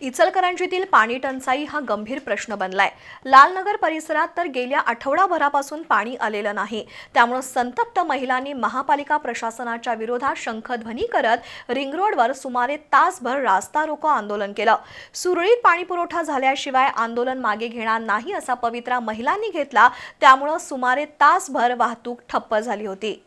इचलकरंजीतील पाणी टंचाई हा गंभीर प्रश्न बनलाय. लालनगर परिसरात तर गेल्या आठवडाभरापासून पाणी आलेलं नाही. त्यामुळे संतप्त महिलांनी महापालिका प्रशासनाच्या विरोधात शंखध्वनी करत रिंग रोडवर सुमारे तासभर रास्ता रोको आंदोलन केलं. सुरळीत पाणीपुरवठा झाल्याशिवाय आंदोलन मागे घेणार नाही असा पवित्रा महिलांनी घेतला. त्यामुळं सुमारे तासभर वाहतूक ठप्प झाली होती.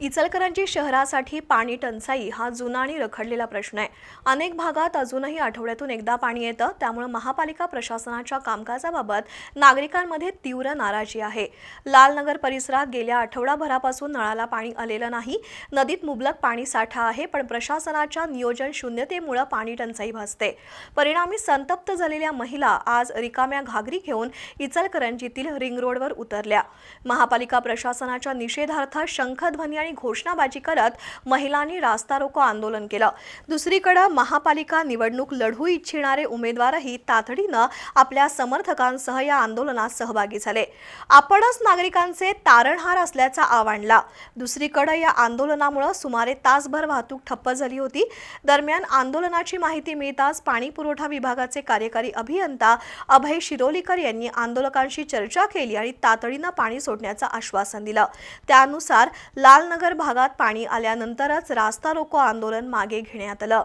इचलकरंजी शहरासाठी पाणी टंचाई हा जुना आणि रखडलेला प्रश्न आहे. अनेक भागात अजूनही आठवड्यातून एकदा पाणी येतं. त्यामुळे महापालिका प्रशासनाच्या कामकाजाबाबत नागरिकांमध्ये तीव्र नाराजी आहे. लालनगर परिसरात गेल्या आठवडाभरापासून नळाला पाणी आलेलं नाही. नदीत मुबलक पाणी साठा आहे पण प्रशासनाच्या नियोजन शून्यतेमुळे पाणी टंचाई भासते. परिणामी संतप्त झालेल्या महिला आज रिकाम्या घागरी घेऊन इचलकरंजीतील रिंग रोडवर उतरल्या. महापालिका प्रशासनाच्या निषेधार्थ शंखध्वनी आणि घोषणाबाजी करत महिलांनी रास्ता रोको आंदोलन केलं. दुसरीकडे महापालिका निवडणूक लढवू इच्छिणारे उमेदवारही तातडीनं आपल्या समर्थकांसह या आंदोलनात सहभागी झाले. आपणच नागरिकांचे तारणहार असल्याचा आवाणला दुसरीकडे या आंदोलनामुळे सुमारे तासभर वाहतूक ठप्प झाली होती. दरम्यान आंदोलनाची माहिती मिळताच पाणी पुरवठा विभागाचे कार्यकारी अभियंता अभय शिरोलीकर यांनी आंदोलकांशी चर्चा केली आणि तातडीनं पाणी सोडण्याचं आश्वासन दिलं. त्यानुसार लाल लालनगर भागात पाणी आल्यानंतरच रास्ता रोको आंदोलन मागे घेण्यात आलं.